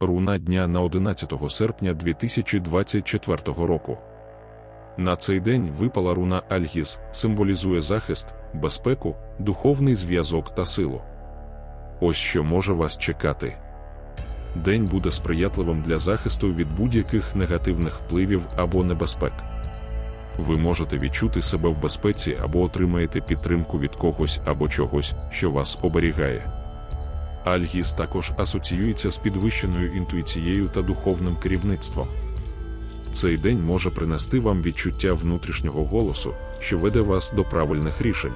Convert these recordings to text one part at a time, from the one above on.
руна дня на 11 серпня 2024 року. На цей день випала руна Альгіз, символізує захист, безпеку, духовний зв'язок та силу. Ось що може вас чекати. День буде сприятливим для захисту від будь-яких негативних впливів або небезпек. Ви можете відчути себе в безпеці або отримаєте підтримку від когось або чогось, що вас оберігає. Альгіс також асоціюється з підвищеною інтуїцією та духовним керівництвом. Цей день може принести вам відчуття внутрішнього голосу, що веде вас до правильних рішень.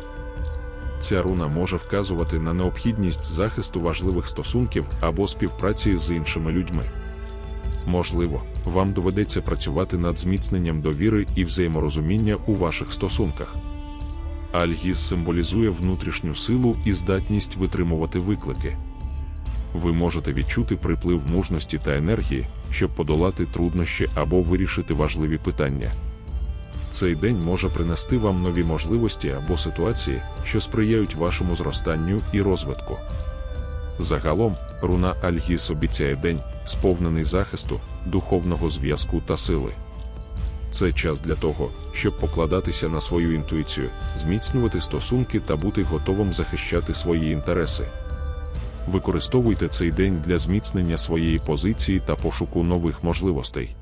Ця руна може вказувати на необхідність захисту важливих стосунків або співпраці з іншими людьми. Можливо, вам доведеться працювати над зміцненням довіри і взаєморозуміння у ваших стосунках. Альгіс символізує внутрішню силу і здатність витримувати виклики. Ви можете відчути приплив мужності та енергії, щоб подолати труднощі або вирішити важливі питання. Цей день може принести вам нові можливості або ситуації, що сприяють вашому зростанню і розвитку. Загалом, руна Альгіс обіцяє день, сповнений захисту, духовного зв'язку та сили. Це час для того, щоб покладатися на свою інтуїцію, зміцнювати стосунки та бути готовим захищати свої інтереси. Використовуйте цей день для зміцнення своєї позиції та пошуку нових можливостей.